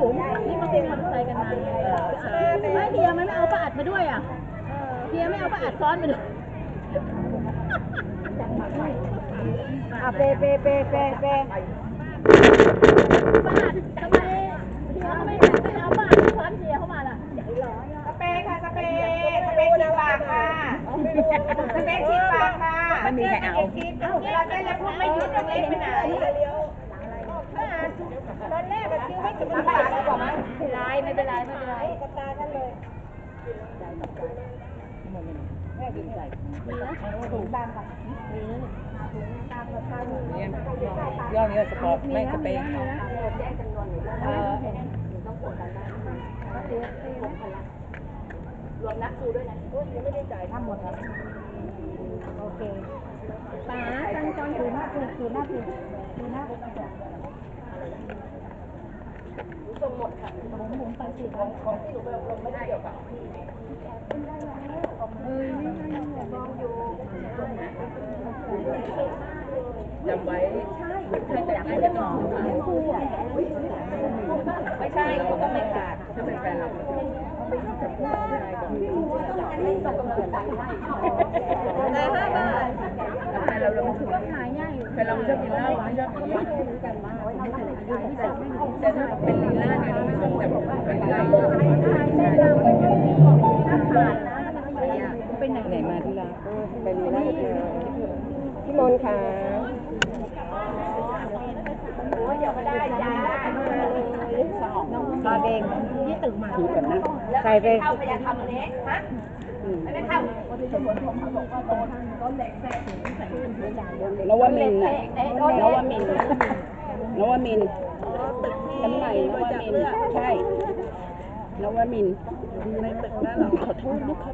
ป้ามนี่มาเป็นมอเตร์ไซกันมาไม่เฮียมไม่เอาประอัดมาด้วยอะเฮียไม่เอาประอัดซ้อนมาด้วยอะเปเปเปเปเปปะอัดทำไมเฮียไม่ไม่เอาประอัดซ้อนเฮียเข้ามาล่ะสเปย์ค่ะสเปย์สเปย์ฉีดปากค่ะสเปย์ฉีดปากค่ะไม่มีใครเอาเวลาเต้แล้วพูดไม่หยุดต้องเล่นไปไหน ตอนแรกแบบคิวไม่ถึงปากกว่ามั้งไม่เป็นไรไม่เป็นไรไม่เป็นไรกระตากันเลยย่อนี้สปอร์ตไม่สเปนเออรวมนักครูด้วยนะโอเคป๋าตั้งจอนถือหน้าถือถือหน้าถือถือหน้า ส่งหมดค่ะหมุนหมุนไปสิของของที่หนูไปอบรมไม่ได้เกี่ยวกับเออไม่ใช่ลองอยู่จำไว้ถ้าจะให้จะมองไม่ใช่เขาต้องไม่ขาดถ้าเป็นแฟนเราแต่ห้าบาทแฟนเราเราไม่ถูกก็ขายง่ายอยู่ แฟนเราไม่ชอบกินเหล้าไม่ชอบกินแต่ถ้าเป็นลีลาเนี่ยเราไม่ชอบแต่บอกว่าเป็นลีลาเป็นไหนไหนมาที่ร้านไปลีลาพี่มนค่ะตาเด้งที่ตึกมาถูกกันนะใส่ไป นวมินน่ะนวมินนวมินชั้นใหม่นวมินใช่นวมินในตึกนั่นเหรอขอโทษนะคะ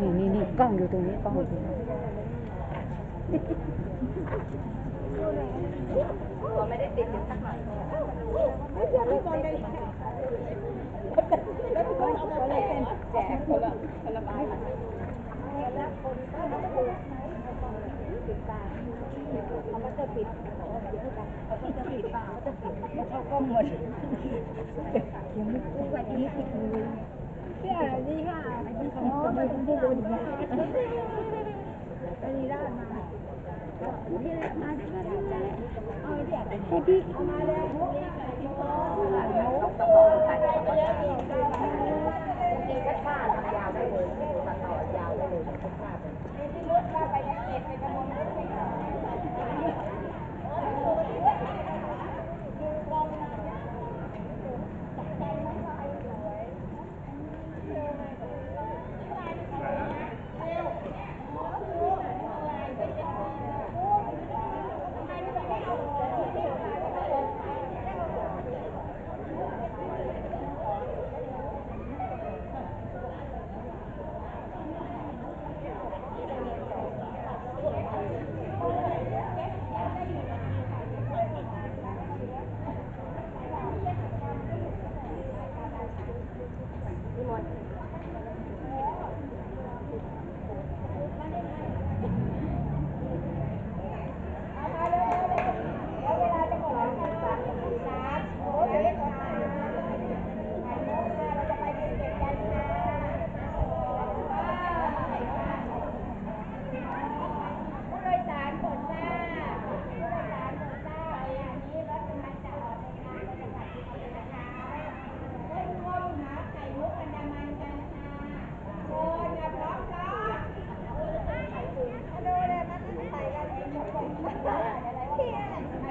นี่นี่นี่กล้องอยู่ตรงนี้กล้องอยู่ตรงนี้ แจกคนละคนละใบเขาก็หมดเพี่อดีค่ะอ๋อไม่ต้องพูดเลยนะไปดีได้มาที่ไหนมาที่ไหนเอาเดี๋ยวให้พี่เอามา เลย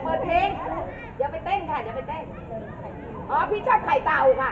เปิดเพลง เดี๋ยวไปเต้นค่ะเดี๋ยวไปเต้น อ๋อ พี่ชอบไข่เต่าค่ะ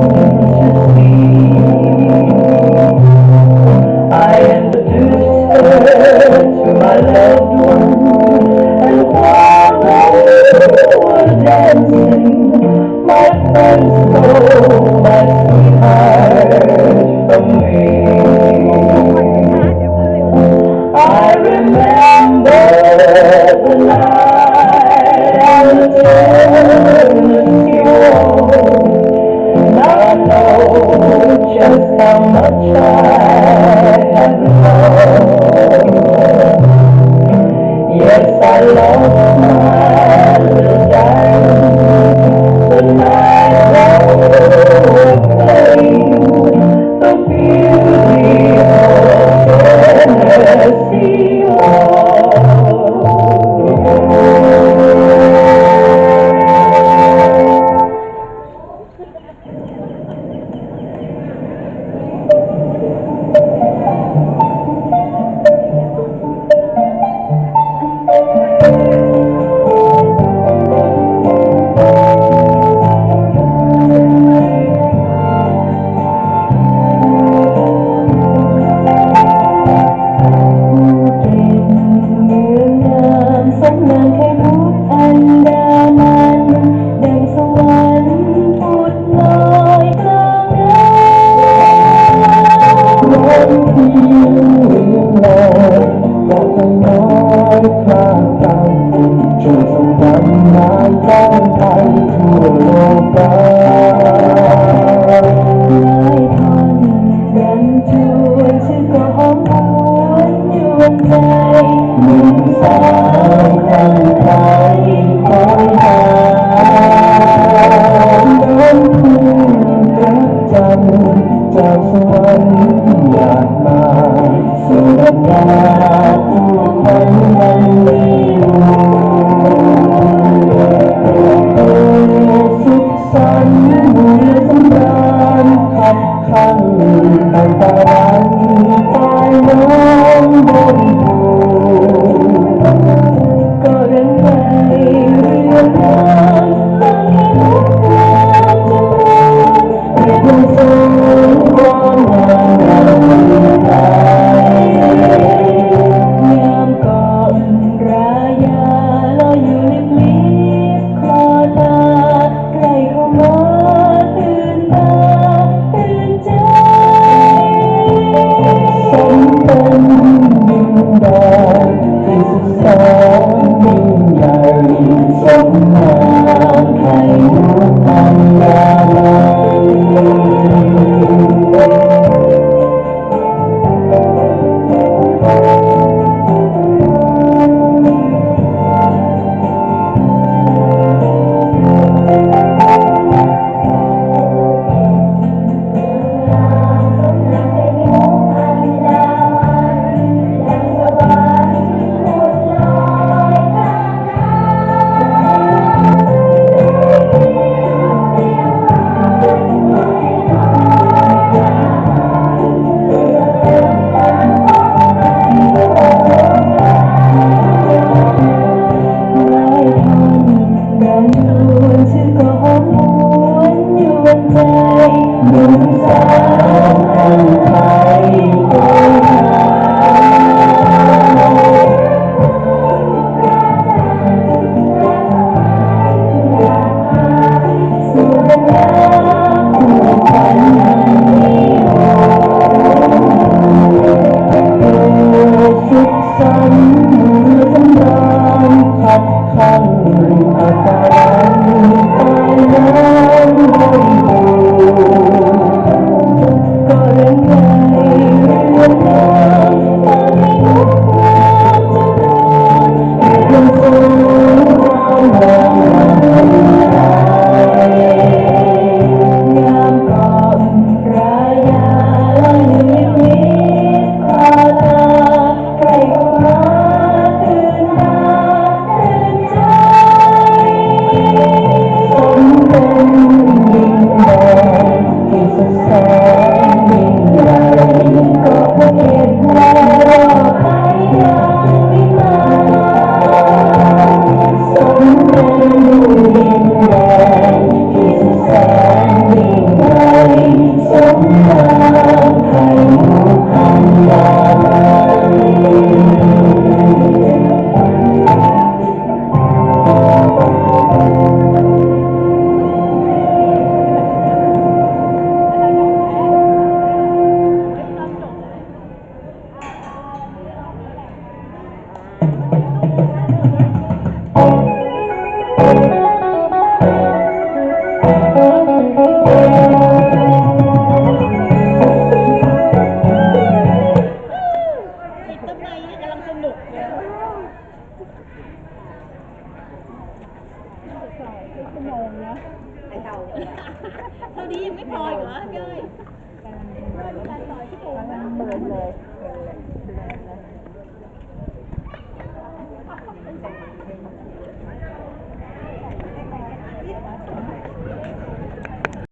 I'm not.